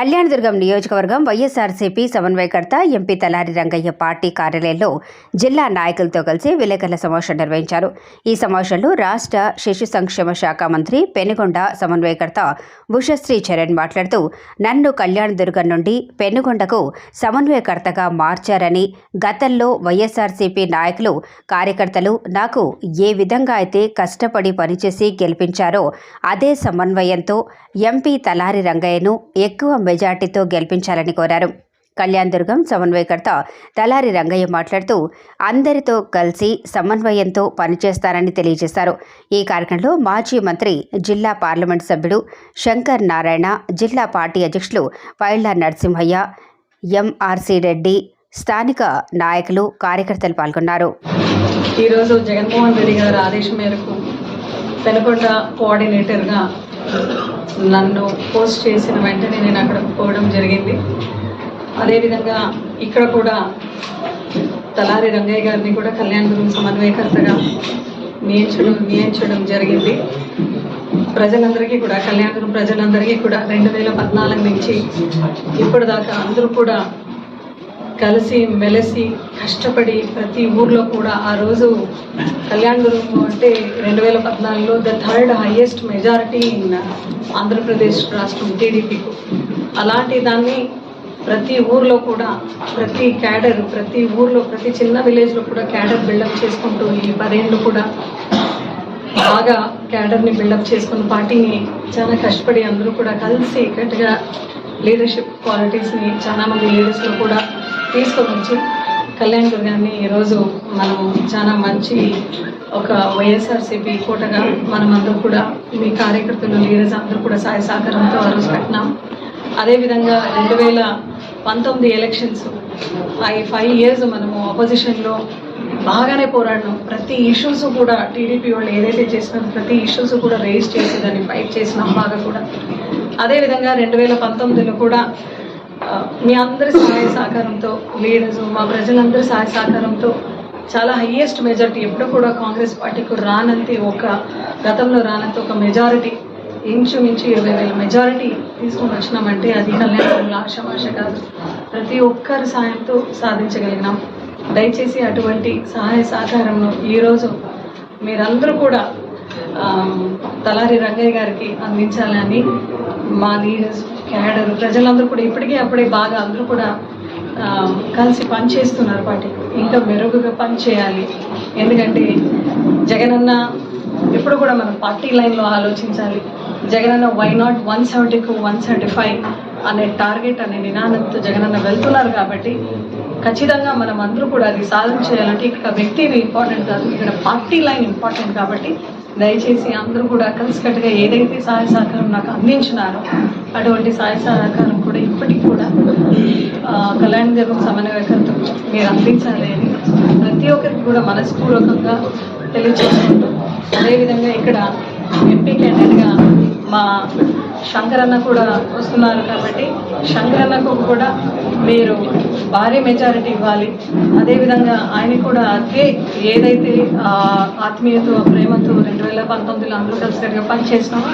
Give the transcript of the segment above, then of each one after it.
కళ్యాణదుర్గం నియోజకవర్గం వైఎస్ఆర్సీపీ సమన్వయకర్త ఎంపీ తలారి రంగయ్య పార్టీ కార్యాలయంలో జిల్లా నాయకులతో కలిసి విలేకరుల సమావేశం నిర్వహించారు. ఈ సమావేశంలో రాష్ట్ర శిశు సంక్షేమ శాఖ మంత్రి పెనుగొండ సమన్వయకర్త భుషశ్రీ చరణ్ మాట్లాడుతూ నన్ను కళ్యాణదుర్గం నుండి పెనుగొండకు సమన్వయకర్తగా మార్చారని గతంలో వైఎస్ఆర్సీపీ నాయకులు కార్యకర్తలు నాకు ఏ విధంగా అయితే కష్టపడి పనిచేసి గెలిపించారో అదే సమన్వయంతో ఎంపీ తలారి రంగయ్యను ఎక్కువ మెజార్టీతో గెలిపించాలని కోరారు. కళ్యాణ్ దుర్గం సమన్వయకర్త తలారి రంగయ్య మాట్లాడుతూ అందరితో కలిసి సమన్వయంతో పనిచేస్తారని తెలియజేశారు. ఈ కార్యక్రమంలో మాజీ మంత్రి జిల్లా పార్లమెంట్ సభ్యుడు శంకర్ నారాయణ జిల్లా పార్టీ అధ్యక్షులు పైళ్ళ నరసింహయ్య ఎంఆర్సి రెడ్డి స్థానిక నాయకులు కార్యకర్తలు పాల్గొన్నారు. ఈరోజు జగన్మోహన్ రెడ్డి గారి ఆదేశం మేరకు పెనుకొండ కోఆర్డినేటర్గా నన్ను పోస్ట్ చేసిన వెంటనే నేను అక్కడ పోవడం జరిగింది. అదేవిధంగా ఇక్కడ కూడా తలారి రంగయ్య గారిని కూడా కళ్యాణ గురించి సమన్వయకర్తగా నియమించడం నియమించడం జరిగింది. ప్రజలందరికీ కూడా కళ్యాణ ప్రజలందరికీ కూడా రెండు వేల పద్నాలుగు నుంచి ఇప్పటిదాకా అందరూ కూడా కలిసి మెలిసి కష్టపడి ప్రతి ఊర్లో కూడా ఆ రోజు కళ్యాణదుర్గం అంటే రెండు వేల పద్నాలుగులో the third highest majority in Andhra Pradesh రాష్ట్రం టీడీపీకు అలాంటి దాన్ని ప్రతి ఊర్లో కూడా ప్రతి క్యాడర్ ప్రతి ఊర్లో ప్రతి చిన్న విలేజ్లో కూడా క్యాడర్ బిల్డప్ చేసుకుంటూ ఈ పదేళ్ళు కూడా బాగా క్యాడర్ని బిల్డప్ చేసుకున్న పార్టీని చాలా కష్టపడి అందరూ కూడా కలిసి గట్టిగా లీడర్షిప్ క్వాలిటీస్ని చాలా మంది లీడర్స్లో కూడా తీసుకోవచ్చు కళ్యాణ్ దుర్గాన్ని ఈరోజు మనం చాలా మంచి ఒక వైఎస్ఆర్సీపీ కోటగా మనమందరూ కూడా మీ కార్యకర్తలు లీడర్స్ అందరూ కూడా సహాయ సహకారంతో ఆ రోజు పెట్టినాం. అదేవిధంగా రెండు వేల పంతొమ్మిది ఎలక్షన్స్ ఈ ఫైవ్ ఇయర్స్ మనము ఆపోజిషన్లో బాగానే పోరాడినాం. ప్రతి ఇష్యూస్ కూడా టీడీపీ వాళ్ళు ఏదైతే చేసినారో ప్రతి ఇష్యూస్ కూడా రేజ్ చేసి దాన్ని ఫైట్ చేసినాం బాగా కూడా. అదేవిధంగా రెండు వేల పంతొమ్మిదిలో కూడా మీ అందరి సహాయ సహకారంతో లీడర్స్ మా ప్రజలందరి సహాయ సహకారంతో చాలా హయ్యెస్ట్ మెజారిటీ ఎప్పుడు కూడా కాంగ్రెస్ పార్టీకి రానంతే ఒక గతంలో రానంత ఒక మెజారిటీ ఇంచుమించు ఇరవై వేల మెజారిటీ తీసుకొని వచ్చినామంటే అది కళ్యాణంలో ఆశమాష కాదు. ప్రతి ఒక్కరి సాయంతో సాధించగలిగినాం. దయచేసి అటువంటి సహాయ సహకారంను ఈరోజు మీరందరూ కూడా తలారి రంగయ్య గారికి అందించాలని మా లీడర్స్ క్యాడర్ ప్రజలందరూ కూడా ఇప్పటికీ అప్పుడే బాగా అందరూ కూడా కలిసి కలిసి పనిచేస్తున్నారు పాటి. ఇంకా మెరుగుగా పని చేయాలి ఎందుకంటే జగనన్న ఎప్పుడు కూడా మనం పార్టీ లైన్లో ఆలోచించాలి. జగనన్న వై నాట్ వన్ సెవెంటీకు వన్ సెవెంటీ ఫైవ్ అనే టార్గెట్ అనే నినాదంతో జగనన్న వెళ్తున్నారు కాబట్టి ఖచ్చితంగా మనం అందరూ కూడా అది సాధన చేయాలంటే ఇక్కడ వ్యక్తి ఇంపార్టెంట్ కాదు ఇక్కడ పార్టీ లైన్ ఇంపార్టెంట్ కాబట్టి దయచేసి అందరూ కూడా కలిసికట్టుగా ఏదైతే సహాయ సహకారం నాకు అందించినారో అటువంటి సహాయ సహకారం కూడా ఇప్పటికి కూడా కళ్యాణ కళ్యాణ్ దేవం సమన్వయకర్త మీరు అందించాలి అని ప్రతి ఒక్కరికి కూడా మనస్పూర్వకంగా తెలియజేసుకుంటూ అదేవిధంగా ఇక్కడ ఎంపీ క్యాండిడేట్గా మా శంకరన్న కూడా వస్తున్నారు కాబట్టి శంకరన్నకు కూడా మీరు భారీ మెజారిటీ ఇవ్వాలి. అదేవిధంగా ఆయన కూడా అదే ఏదైతే ఆత్మీయతో ప్రేమతో రెండు వేల పంతొమ్మిదిలో అందరూ కలిసికట్టుగా పనిచేసినామో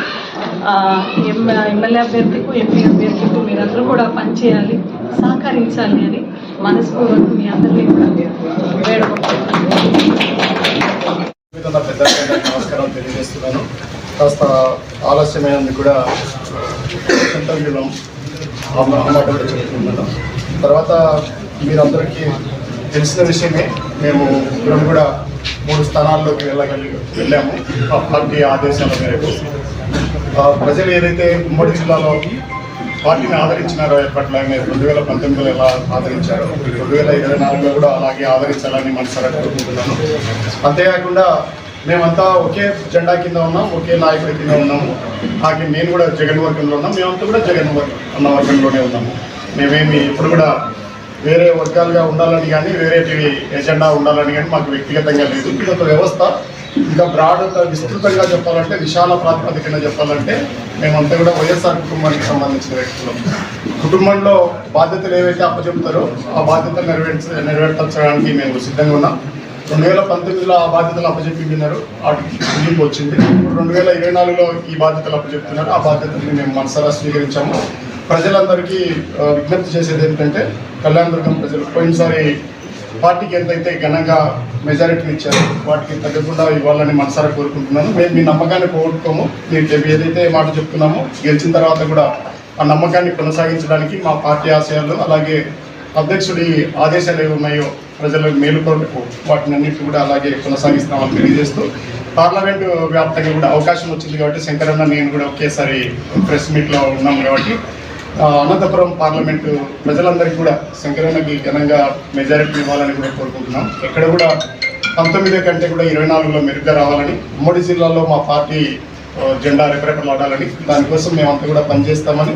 ఎం ఎమ్మెల్యే అభ్యర్థికు ఎంపీ అభ్యర్థికు మీరందరూ కూడా పనిచేయాలి సహకరించాలి అని మనస్పూర్వక మీ అందరినీ కూడా వేడుకుంటున్నాను. నమస్కారం తెలియజేస్తున్నాను. కాస్త ఆలస్యమైనందుకు కూడా ఇంటర్వ్యూలో ఆ కూడా చెప్తున్నాను తర్వాత మీరందరికీ తెలిసిన విషయమే మేము ఇప్పుడం కూడా మూడు స్థానాల్లోకి వెళ్ళగలి వెళ్ళాము. ఆ పార్టీ ఆదేశాల మేరకు. ఆ ప్రజలు ఏదైతే ఉమ్మడి జిల్లాలో పార్టీని ఆదరించినారో ఎప్పట్లో రెండు వేల పంతొమ్మిదిలో ఎలా ఆదరించారో రెండు వేల ఇరవై నాలుగులో కూడా అలాగే ఆదరించాలని మనసారా కోరుకుంటున్నాను. అంతేకాకుండా మేమంతా ఒకే జెండా కింద ఉన్నాం ఒకే నాయకుడి కింద ఉన్నాము. అలాగే నేను కూడా జగన్ వర్గంలో ఉన్నాం మేమంతా కూడా జగన్ వర్గ అన్న వర్గంలోనే ఉన్నాము. మేమేమి ఇప్పుడు కూడా వేరే వర్గాలుగా ఉండాలని కానీ వేరే ఎజెండా ఉండాలని కానీ మాకు వ్యక్తిగతంగా లేదు. ఇది ఒక వ్యవస్థ. ఇంకా బ్రాడ్ విస్తృతంగా చెప్పాలంటే విశాల ప్రాతిపదికన చెప్పాలంటే మేమంతా కూడా వైఎస్ఆర్ కుటుంబానికి సంబంధించిన వ్యక్తులు. కుటుంబంలో బాధ్యతలు ఏవైతే అప్పచెప్తారో ఆ బాధ్యతలు నెరవేర్చ నెరవేర్చడానికి మేము సిద్ధంగా ఉన్నాం. రెండు వేల పంతొమ్మిదిలో ఆ బాధ్యతలు అప్పచెప్పిన్నారు వాటికి ముగింపు వచ్చింది. రెండు వేల ఇరవై నాలుగులో ఈ బాధ్యతలు అప్పచెప్తున్నారు. ఆ బాధ్యతల్ని మేము మనసరా స్వీకరించాము. ప్రజలందరికీ విజ్ఞప్తి చేసేది ఏంటంటే కళ్యాణదుర్గం ప్రజలు పోయినసారి పార్టీకి ఎంతైతే ఘనంగా మెజారిటీని ఇచ్చారో వాటికి తగ్గకుండా ఇవ్వాలని మనసారా కోరుకుంటున్నాను. మేము మీ నమ్మకాన్ని పోగొట్టుకోము. మీరు ఏదైతే మాట చెప్తున్నామో గెలిచిన తర్వాత కూడా ఆ నమ్మకాన్ని కొనసాగించడానికి మా పార్టీ ఆశయాలు అలాగే అధ్యక్షుడి ఆదేశాలు ఏవి ఉన్నాయో ప్రజల మేలు కొరకు వాటిని అన్నింటి కూడా అలాగే కొనసాగిస్తామని తెలియజేస్తూ పార్లమెంటు వ్యాప్తంగా కూడా అవకాశం వచ్చింది కాబట్టి శంకరన్న నేను కూడా ఒకేసారి ప్రెస్ మీట్లో ఉన్నాం కాబట్టి అనంతపురం పార్లమెంటు ప్రజలందరికీ కూడా శంకరన్నకి ఘనంగా మెజారిటీ ఇవ్వాలని కూడా కోరుకుంటున్నాం. ఎక్కడ కూడా పంతొమ్మిది కంటే కూడా ఇరవై నాలుగులో మెరుగ్గా రావాలని ఉమ్మడి జిల్లాలో మా పార్టీ జెండా రెపరెపలాడాలని దానికోసం మేమంతా కూడా పనిచేస్తామని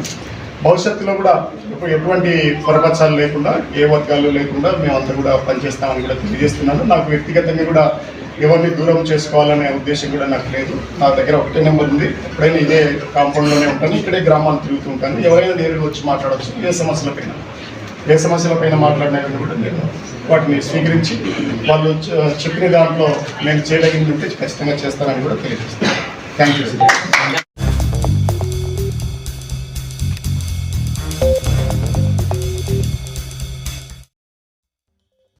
భవిష్యత్తులో కూడా ఇప్పుడు ఎటువంటి పొరపచ్చాలు లేకుండా ఏ వర్గాలు లేకుండా మేమంతా కూడా పనిచేస్తామని కూడా తెలియజేస్తున్నాను. నాకు వ్యక్తిగతంగా కూడా ఎవరిని దూరం చేసుకోవాలనే ఉద్దేశం కూడా నాకు లేదు. నా దగ్గర ఒకటే నెంబర్ ఉంది. ఎప్పుడైనా ఇదే కాంపౌండ్లోనే ఉంటాను. ఇక్కడే గ్రామాలు తిరుగుతూ ఉంటాను. ఎవరైనా నేరుగా వచ్చి మాట్లాడవచ్చు ఏ సమస్యలపైన ఏ సమస్యలపైన మాట్లాడినా కూడా నేను వాటిని స్వీకరించి వాళ్ళు చెప్పిన దాంట్లో నేను చేయదగింది ఉంటే ఖచ్చితంగా చేస్తానని కూడా తెలియజేస్తాను. Thank you